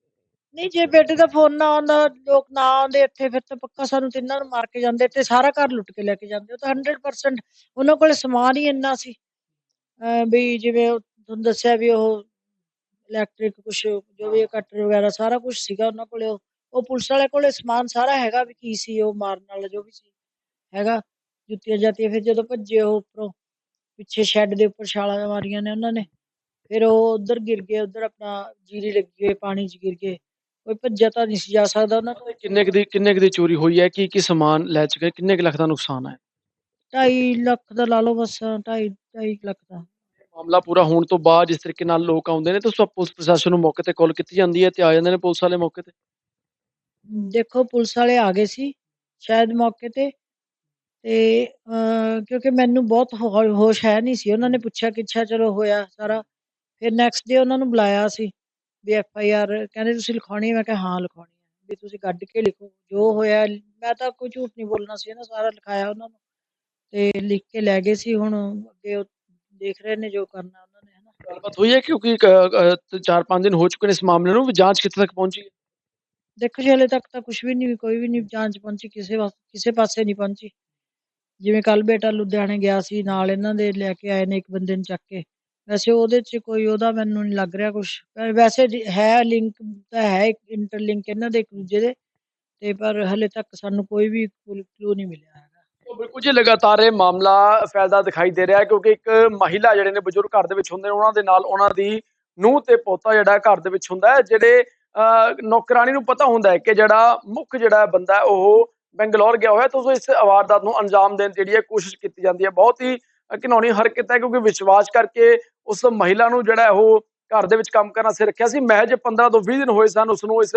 ਨਹੀਂ ਜੇ ਬੇਟੇ ਦਾ ਫੋਨ ਨਾ ਆਉਂਦਾ ਲੋਕ ਨਾ ਆਉਂਦੇ ਇੱਥੇ ਫਿਰ ਤਾਂ ਪੱਕਾ ਸਾਨੂੰ ਤਿੰਨਾਂ ਨੂੰ ਮਾਰ ਕੇ ਜਾਂਦੇ ਤੇ ਸਾਰਾ ਘਰ ਲੁੱਟ ਕੇ ਲੈ ਕੇ ਜਾਂਦੇ। ਉਹ ਤਾਂ 100% ਉਹਨਾਂ ਕੋਲ ਸਮਾਨ ਹੀ ਇੰਨਾ ਸੀ। ਵੀ ਜਿਵੇਂ ਤੁਹਾਨੂੰ ਦੱਸਿਆ ਵੀ ਉਹ ਇਲੈਕਟ੍ਰਿਕ ਕੁਛ ਜੋ ਵੀ ਕਟਰ ਵਗੈਰਾ ਸਾਰਾ ਕੁਝ ਸੀਗਾ ਉਹਨਾਂ ਕੋਲੇ ਉਹ ਉਹ ਪੁਲਿਸ ਵਾਲੇ ਕੋਲੇ ਸਮਾਨ ਸਾਰਾ ਹੈਗਾ ਵੀ ਕੀ ਸੀ ਉਹ ਮਾਰਨ ਵਾਲਾ ਜੋ ਵੀ ਸੀ ਹੈਗਾ। ਜੁੱਤੀਆਂ ਜਾਤੀਆਂ ਫਿਰ ਜਦੋਂ ਭੱਜੇ ਉਹ ਉੱਪਰੋਂ ਪਿੱਛੇ ਸ਼ੈੱਡ ਦੇ ਉੱਪਰ ਛਾਲਾਂ ਮਾਰੀਆਂ ਨੇ ਉਹਨਾਂ ਨੇ ਫਿਰ ਉਹ ਉਧਰ ਗਿਰ ਗਏ ਉਧਰ ਆਪਣਾ ਜੀਰੀ ਲੱਗੀ ਹੋਈ ਪਾਣੀ 'ਚ ਗਿਰ ਗਏ ਕੋਈ ਭੱਜਿਆ ਤਾਂ ਨਹੀਂ ਸੀ ਜਾ ਸਕਦਾ ਉਹਨਾਂ ਤੋਂ ਕਿੰਨੇ ਕੁ ਦੀ ਕਿੰਨੇ ਕੁ ਦੀ ਚੋਰੀ ਹੋਈ ਹੈ ਕੀ ਕੀ ਸਮਾਨ ਲੈ ਚੁੱਕੇ ਕਿੰਨੇ ਕੁ ਲੱਖ ਦਾ ਨੁਕਸਾਨ ਹੈ? 2.5 ਲੱਖ ਦਾ ਲਾ ਲਓ ਬਸ 2.5 2.5 ਲੱਖ ਦਾ। ਮਾਮਲਾ ਪੂਰਾ ਹੋਣ ਤੋਂ ਬਾਅਦ ਜਿਸ ਤਰੀਕੇ ਨਾਲ ਲੋਕ ਆਉਂਦੇ ਨੇ ਤਾਂ ਉਸ ਤੋਂ ਪੁਲਿਸ ਪ੍ਰਸ਼ਾਸਨ ਨੂੰ ਮੌਕੇ ਤੇ ਕਾਲ ਕੀਤੀ ਜਾਂਦੀ ਹੈ ਤੇ ਆ ਜਾਂਦੇ ਨੇ ਪੁਲਿਸ ਵਾਲੇ ਮੌਕੇ ਤੇ? ਦੇਖੋ ਪੁਲਿਸ ਵਾਲੇ ਆ ਗਏ ਸੀ ਸ਼ਾਇਦ ਮੌਕੇ ਤੇ ਤੇ ਕਿਉਂਕਿ ਮੈਨੂੰ ਬਹੁਤ ਹੋ- ਹੋਸ਼ ਹੈ ਨਹੀਂ ਸੀ। ਉਹਨਾਂ ਨੇ ਪੁੱਛਿਆ ਕਿੱਛਾ ਚਲੋ ਹੋਇਆ ਸਾਰਾ। ਫਿਰ ਨੈਕਸਟ ਡੇ ਉਹਨਾਂ ਨੂੰ ਬੁਲਾਇਆ ਸੀ ਵੀ ਐਫ ਆਈ ਆਰ ਕਹਿੰਦੇ ਤੁਸੀਂ ਲਿਖਾਉਣੀ ਹੈ? ਮੈਂ ਕਿਹਾ ਹਾਂ ਲਿਖਾਉਣੀ ਹੈ। ਵੀ ਤੁਸੀਂ ਕੱਢ ਕੇ ਲਿਖੋ। ਜੋ ਹੋਇਆ ਮੈਂ ਤਾਂ ਕੋਈ ਝੂਠ ਨਹੀਂ ਬੋਲਣਾ ਸੀ। ਨਾ ਸਾਰਾ ਲਿਖਾਇਆ ਉਹਨਾਂ ਨੂੰ। ਤੇ ਲਿਖ ਕੇ ਲੈ ਗਏ ਸੀ। ਹੁਣ ਅੱਗੇ ਉਹ ਦੇਖ ਰਹੇ ਨੇ ਜੋ ਕਰਨਾ ਉਹਨਾਂ ਨੇ ਹਨਾ। ਗੱਲਬਾਤ ਹੋਈ ਹੈ ਕਿਉਂਕਿ ਇੱਕ, ਅ, ਅ, ਚਾਰ ਪੰਜ ਦਿਨ ਹੋ ਚੁੱਕੇ ਨੇ ਇਸ ਮਾਮਲੇ ਨੂੰ। ਵੀ ਜਾਂਚ ਕਿੱਥੇ ਤੱਕ ਪਹੁੰਚੀ ਹੈ? ਦੇਖੋ ਜੀ ਹਲੇ ਤੱਕ ਤਾਂ ਕੁਝ ਵੀ ਨਹੀਂ ਕੋਈ ਵੀ ਨਹੀਂ ਜਾਂਚ ਪਹੁੰਚੀ। ਕਿਸੇ ਵਾ ਕਿਸੇ ਪਾਸੇ ਨਹੀਂ ਪਹੁੰਚੀ। ਜਿਵੇਂ ਕੱਲ ਬੇਟਾ ਲੁਧਿਆਣੇ ਗਿਆ ਸੀ ਨਾਲ ਇਹਨਾਂ ਦੇ ਲੈ ਕੇ ਆਏ ਨੇ ਇੱਕ ਬੰਦੇ ਨੂੰ ਚੱਕ ਕੇ। ਵੈਸੇ ਉਹਦੇ 'ਚ ਕੋਈ ਉਹਦਾ ਮੈਨੂੰ ਨਹੀਂ ਲੱਗ ਰਿਹਾ ਕੁਝ ਵੈਸੇ ਹੈ ਲਿੰਕ ਤਾਂ ਹੈ ਇੰਟਰਲਿੰਕ ਇਹਨਾਂ ਦੇ ਇੱਕ ਦੂਜੇ ਦੇ। ਤੇ ਪਰ ਹਲੇ ਤੱਕ ਸਾਨੂੰ ਕੋਈ ਵੀ ਕਲੂ ਨਹੀਂ ਮਿਲਿਆ ਹੈਗਾ। ਬਿਲਕੁਲ ਜੀ ਲਗਾਤਾਰ ਇਹ ਮਾਮਲਾ ਫੈਲਦਾ ਦਿਖਾਈ ਦੇ ਰਿਹਾ ਕਿਉਂਕਿ ਇੱਕ ਮਹਿਲਾ ਜਿਹੜੇ ਨੇ ਬਜ਼ੁਰਗ ਘਰ ਦੇ ਵਿੱਚ ਹੁੰਦੇ ਨੇ ਉਹਨਾਂ ਦੇ ਨਾਲ ਉਹਨਾਂ ਦੀ ਨੂੰਹ ਤੇ ਪੋਤਾ ਜਿਹੜਾ ਘਰ ਦੇ ਵਿੱਚ ਹੁੰਦਾ ਹੈ ਜਿਹੜੇ ਅਹ, ਨੌਕਰਾਣੀ ਨੂੰ ਪਤਾ ਹੁੰਦਾ ਹੈ ਕਿ ਜਿਹੜਾ ਮੁੱਖ ਜਿਹੜਾ ਬੰਦਾ ਉਹ ਬੰਗਲੌਰ ਗਿਆ ਹੋਇਆ ਤਾਂ ਉਸ ਇਸ ਵਾਰਦਾਤ ਨੂੰ ਅੰਜਾਮ ਦੇਣ ਦੀ ਜਿਹੜੀ ਹੈ ਕੋਸ਼ਿਸ਼ ਕੀਤੀ ਜਾਂਦੀ ਹੈ। ਬਹੁਤ ਹੀ ਅ, ਘਿਨੌਣੀ ਹਰਕਤ ਹੈ ਕਿਉਂਕਿ ਵਿਸ਼ਵਾਸ ਕਰਕੇ ਉਸ ਮਹਿਲਾ ਨੂੰ ਜਿਹੜਾ ਉਹ ਘਰ ਦੇ ਵਿੱਚ ਕੰਮ ਕਰਨਾ ਸਿਰ ਰੱਖਿਆ ਸੀ। ਮਹਿਜ 15 ਤੋਂ 20 ਦਿਨ ਹੋਏ ਸਨ ਉਸ ਨੂੰ ਇਸ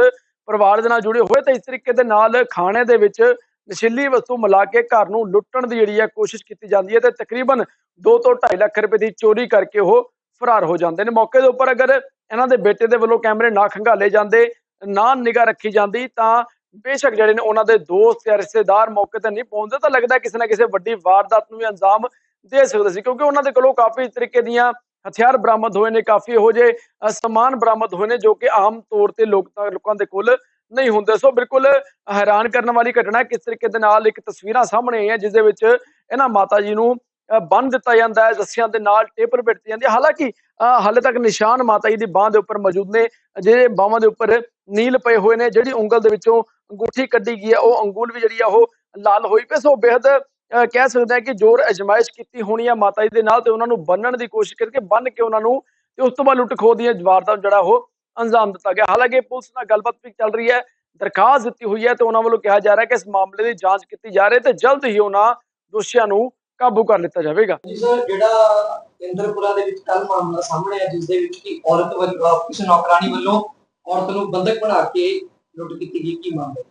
ਪਰਿਵਾਰ ਦੇ ਨਾਲ ਜੁੜੇ ਹੋਏ ਤੇ ਇਸ ਤਰੀਕੇ ਦੇ ਨਾਲ ਖਾਣੇ ਦੇ ਵਿੱਚ ਨਸ਼ੀਲੀ ਵਸਤੂ ਮਿਲਾ ਕੇ ਘਰ ਨੂੰ ਲੁੱਟਣ ਦੀ ਜਿਹੜੀ ਹੈ ਕੋਸ਼ਿਸ਼ ਕੀਤੀ ਜਾਂਦੀ ਹੈ ਤੇ ਤਕਰੀਬਨ 2 ਤੋਂ 2.5 ਲੱਖ ਰੁਪਏ ਦੀ ਚੋਰੀ ਕਰਕੇ ਉਹ ਫਰਾਰ ਹੋ ਜਾਂਦੇ ਨੇ। ਮੌਕੇ ਦੇ ਉੱਪਰ ਅਗਰ ਇਹਨਾਂ ਦੇ ਬੇਟੇ ਦੇ ਵੱਲੋਂ ਕੈਮਰੇ ਨਾ ਖੰਗਾਲੇ ਜਾਂਦੇ ਨਾ ਨਿਗਾਹ ਰੱਖੀ ਜਾਂਦੀ ਤਾਂ ਬੇਸ਼ੱਕ ਜਿਹੜੇ ਨੇ ਉਹਨਾਂ ਦੇ ਦੋਸਤ ਜਾਂ ਰਿਸ਼ਤੇਦਾਰ ਮੌਕੇ ਤੇ ਨਹੀਂ ਪਹੁੰਚਦੇ ਤਾਂ ਲੱਗਦਾ ਕਿਸੇ ਨਾ ਕਿਸੇ ਵੱਡੀ ਵਾਰਦਾਤ ਨੂੰ ਵੀ ਅੰਜਾਮ ਦੇ ਸਕਦੇ ਸੀ ਕਿਉਂਕਿ ਉਹਨਾਂ ਦੇ ਕੋਲੋਂ ਕਾਫੀ ਤਰੀਕੇ ਦੀਆਂ ਹਥਿਆਰ ਬਰਾਮਦ ਹੋਏ ਨੇ ਕਾਫੀ ਇਹੋ ਜਿਹੇ ਸਮਾਨ ਬਰਾਮਦ ਹੋਏ ਨੇ ਜੋ ਕਿ ਆਮ ਤੌਰ ਤੇ ਲੋਕ ਲੋਕਾਂ ਦੇ ਕੋਲ ਨਹੀਂ ਹੁੰਦੇ। ਸੋ ਬਿਲਕੁਲ ਹੈਰਾਨ ਕਰਨ ਵਾਲੀ ਘਟਨਾ ਕਿਸ ਤਰੀਕੇ ਦੇ ਨਾਲ ਇੱਕ ਤਸਵੀਰਾਂ ਸਾਹਮਣੇ ਆਈਆਂ ਜਿਸ ਦੇ ਵਿੱਚ ਇਹਨਾਂ ਮਾਤਾ ਜੀ ਨੂੰ ਬੰਨ ਦਿੱਤਾ ਜਾਂਦਾ ਹੈ ਰੱਸਿਆਂ ਦੇ ਨਾਲ ਟੇਪ ਲਪੇਟੀ ਜਾਂਦੀ ਹੈ ਹਾਲਾਂਕਿ ਅ, ਹਾਲੇ ਤੱਕ ਨਿਸ਼ਾਨ ਮਾਤਾ ਜੀ ਦੀ ਬਾਹ ਦੇ ਉੱਪਰ ਮੌਜੂਦ ਨੇ ਜਿਹੜੇ ਬਾਹਾਂ ਦੇ ਉੱਪਰ ਨੀਲ ਪਏ ਹੋਏ ਨੇ ਜਿਹੜੀ ਉਂਗਲ ਦੇ ਵਿੱਚੋਂ ਅੰਗੂਠੀ ਕੱਢੀ ਗਈ ਹੈ, ਉਹ ਅੰਗੂਲ ਵੀ ਜਿਹੜੀ ਆ ਉਹ ਲਾਲ ਹੋਈ ਪਈ ਸੋ ਬੇਹੱਦ ਕਹਿ ਸਕਦੇ ਹਾਂ ਕਿ ਜ਼ੋਰ ਅਜਮਾਇਸ਼ ਕੀਤੀ ਹੋਣੀ ਆ ਮਾਤਾ ਜੀ ਦੇ ਨਾਲ ਤੇ ਉਹਨਾਂ ਨੂੰ ਬੰਨਣ ਦੀ ਕੋਸ਼ਿਸ਼ ਕਰਕੇ ਬੰਨ ਕੇ ਉਹਨਾਂ ਨੂੰ ਤੇ ਉਸ ਤੋਂ ਬਾਅਦ ਲੁੱਟ ਖੋਹ ਦੀਆਂ ਵਾਰਦਾਤ ਜਿਹੜਾ ਉਹ ਅੰਜਾਮ ਦਿੱਤਾ ਗਿਆ। ਹਾਲਾਂਕਿ ਪੁਲਿਸ ਨਾਲ ਗੱਲਬਾਤ ਵੀ ਚੱਲ ਰਹੀ ਹੈ, ਦਰਖਾਸਤ ਦਿੱਤੀ ਹੋਈ ਹੈ ਤੇ ਉਹਨਾਂ ਵੱਲੋਂ ਕਿਹਾ ਜਾ ਰਿਹਾ ਕਿ ਇਸ ਮਾਮਲੇ ਦੀ ਜਾਂਚ ਕੀਤੀ ਜਾ ਰਹੀ ਹੈ ਤੇ ਜਲਦ ਹੀ ਉਹਨਾਂ ਦੋਸ਼ੀਆਂ ਨੂੰ ਕਾਬੂ ਕਰ ਲਿੱਤਾ ਜਾਵੇਗਾ। ਜਿਹੜਾ ਇੰਦਰਪੁਰਾ ਦੇ ਵਿੱਚ ਕੱਲ ਮਾਮਲਾ ਸਾਹਮਣੇ ਆਇਆ, ਜਿਸ ਦੇ ਵਿੱਚ ਕਿ ਔਰਤ ਵੱਲੋਂ ਕਿਸੇ ਨੌਕਰਾਨੀ ਵੱਲੋਂ ਔਰਤ ਨੂੰ ਬੰਦਕ ਬਣਾ ਕੇ ਲੁੱਟ ਕੀਤੀ ਗਈ, ਕੀ ਮਾਮਲਾ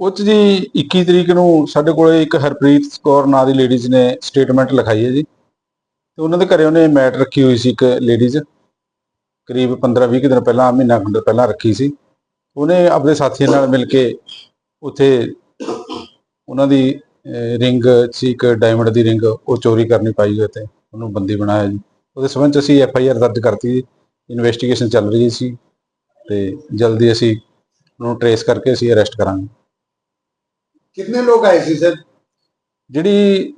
ਉਹ 'ਚ ਜੀ 21 ਤਰੀਕ ਨੂੰ ਸਾਡੇ ਕੋਲੇ ਇੱਕ ਹਰਪ੍ਰੀਤ ਕੌਰ ਨਾਂ ਦੀ ਲੇਡੀਜ਼ ਨੇ ਸਟੇਟਮੈਂਟ ਲਿਖਾਈ ਹੈ ਜੀ। ਤੇ ਉਹਨਾਂ ਦੇ ਘਰੇ ਉਹਨੇ ਮੈਟ ਰੱਖੀ ਹੋਈ ਸੀ ਇੱਕ ਲੇਡੀਜ਼ ਕਰੀਬ 15-20 ਦਿਨ ਪਹਿਲਾਂ, ਮਹੀਨਾ ਕੁ ਪਹਿਲਾਂ ਰੱਖੀ ਸੀ। ਉਹਨੇ ਆਪਣੇ ਸਾਥੀਆਂ ਨਾਲ ਮਿਲ ਕੇ ਉੱਥੇ ਉਹਨਾਂ ਦੀ ਰਿੰਗ ਸੀ, ਇੱਕ ਡਾਇਮੰਡ ਦੀ ਰਿੰਗ ਉਹ ਚੋਰੀ ਕਰਨੀ ਪਾਈ ਹੋਈ ਤੇ ਉਹਨੂੰ ਬੰਦੀ ਬਣਾਇਆ ਜੀ। ਉਹਦੇ ਸੰਬੰਧ 'ਚ ਅਸੀਂ ਐਫ ਆਈ ਆਰ ਦਰਜ ਕਰਤੀ ਇਨਵੈਸਟੀਗੇਸ਼ਨ ਚੱਲ ਰਹੀ ਸੀ। ਤੇ ਜਲਦੀ ਅਸੀਂ ਉਹਨੂੰ ਟ੍ਰੇਸ ਕਰਕੇ ਅਸੀਂ ਅਰੈਸਟ ਕਰਾਂਗੇ। ਕਿੰਨੇ ਲੋਕ ਆਏ ਸੀ ਸਰ? ਜਿਹੜੀ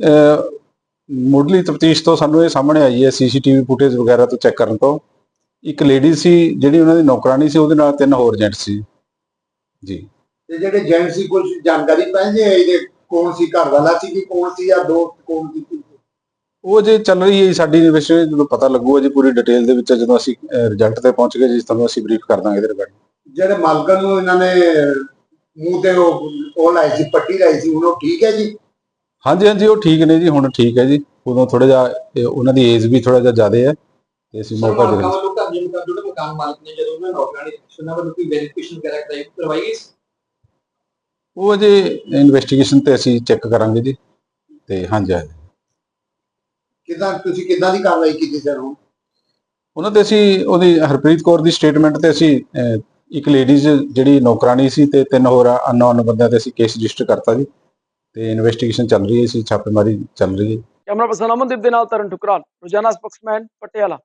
ਮੁੱਢਲੀ ਤਫਤੀਸ਼ ਤੋਂ ਸਾਨੂੰ ਇਹ ਸਾਹਮਣੇ ਆਈ ਹੈ ਸੀਸੀਟੀਵੀ ਫੁਟੇਜ ਵਗੈਰਾ ਤੋਂ ਚੈੱਕ ਕਰਨ ਤੋਂ। ਇੱਕ ਲੇਡੀ ਸੀ ਜਿਹੜੀ ਉਹਨਾਂ ਦੀ ਨੌਕਰਾਨੀ ਸੀ ਉਹਦੇ ਨਾਲ ਤਿੰਨ ਹੋਰ ਜੈਂਟ ਸੀ। ਜੀ। ਤੇ ਜਿਹੜੇ ਜੈਂਟ ਸੀ ਕੁਝ ਜਾਣਕਾਰੀ ਪਾਈ ਜੇ? ਇਹਦੇ ਕੌਣ ਸੀ ਘਰ ਵਾਲਾ ਸੀ ਕਿ ਕੌਣ ਸੀ ਜਾਂ ਦੋਸਤ ਕੌਣ ਸੀ? ਉਹ ਜੇ ਚੱਲ ਰਹੀ ਹੈ ਸਾਡੀ ਇਨਵੈਸਟੀਗੇਸ਼ਨ ਜਦੋਂ ਪਤਾ ਲੱਗੂਗਾ ਜੀ ਪੂਰੀ ਡਿਟੇਲ ਦੇ ਵਿੱਚ ਜਦੋਂ ਅਸੀਂ ਰਿਜ਼ਲਟ ਤੇ ਪਹੁੰਚ ਗਏ ਜੀ ਤੁਹਾਨੂੰ ਅਸੀਂ ਬਰੀਫ ਕਰ ਦਾਂਗੇ ਇਹਦੇ ਰਿਗਾਰਡਿੰਗ ਜਿਹੜੇ ਮਾਲਕਨ ਨੂੰ ਇਹਨਾਂ ਨੇ ਮੂੰਹ ਤੇ ਉਹ ਉਹ ਲਾਈ ਸੀ ਪੱਟੀ ਲਾਈ ਸੀ ਹੁਣ ਉਹ ਠੀਕ ਹੈ ਜੀ? ਹਾਂਜੀ ਹਾਂਜੀ ਉਹ ਠੀਕ ਨੇ ਜੀ ਹੁਣ ਠੀਕ ਹੈ ਜੀ। ਉਦੋਂ ਥੋੜਾ ਜਿਹਾ ਇਹ ਉਹਨਾਂ ਦੀ ਏਜ ਵੀ ਥੋੜਾ ਜਿਹਾ ਜ਼ਿਆਦਾ ਹੈ ਤੇ ਅਸੀਂ ਮੌਕਾ ਦੇ ਮਾਲਕਾਂ ਵੱਲੋਂ ਘਰ ਦੇ ਮੁਕਾਬਲੇ ਜਿਹੜੇ ਮਕਾਨ ਮਾਲਕ ਨੇ ਜਦੋਂ ਉਹਨਾਂ ਨੌਕਰਾਨੀ ਰੱਖੀ ਉਹਨਾਂ ਵੱਲੋਂ ਕੋਈ ਵੈਰੀਫਿਕੇਸ਼ਨ ਵਗੈਰਾ ਕਰਾਈ ਕਰਵਾਈ ਗਈ ਸੀ? ਉਹ ਅਜੇ ਇਨਵੈਸਟੀਗੇਸ਼ਨ ਤੇ ਅਸੀਂ ਚੈੱਕ ਕਰਾਂਗੇ ਜੀ ਤੇ ਹਾਂਜੀ ਹਾਂਜੀ। ਕਿਦਾਂ ਤੁਸੀਂ ਕਿਦਾਂ ਦੀ ਕਾਰਵਾਈ ਕੀਤੀ ਸਰ ਹੁਣ? ਉਹਨਾਂ ਤੇ ਅਸੀਂ ਉਹਦੀ ਹਰਪ੍ਰੀਤ ਕੌਰ ਦੀ ਸਟੇਟਮੈਂਟ ਤੇ ਅਸੀਂ ਇੱਕ ਲੇਡੀਜ਼ ਜਿਹੜੀ ਨੌਕਰਾਨੀ ਸੀ ਤੇ ਤਿੰਨ ਹੋਰ ਅਨਨੋਨ ਬੰਦਿਆਂ ਤੇ ਅਸੀਂ ਕੇਸ ਰਜਿਸਟਰ ਕਰਤਾ ਜੀ ਤੇ ਇਨਵੈਸਟੀਗੇਸ਼ਨ ਚੱਲ ਰਹੀ ਹੈ ਸੀ ਛਾਪੇਮਾਰੀ ਚੱਲ ਰਹੀ ਹੈ। ਕੈਮਰਾ ਪਰਸਨ ਅਮਨਦੀਪ ਦੇ ਨਾਲ ਤਰਨ ਠੁਕਰਾਲ, ਰੋਜ਼ਾਨਾ ਸਪੋਕਸਮੈਨ ਪਟਿਆਲਾ।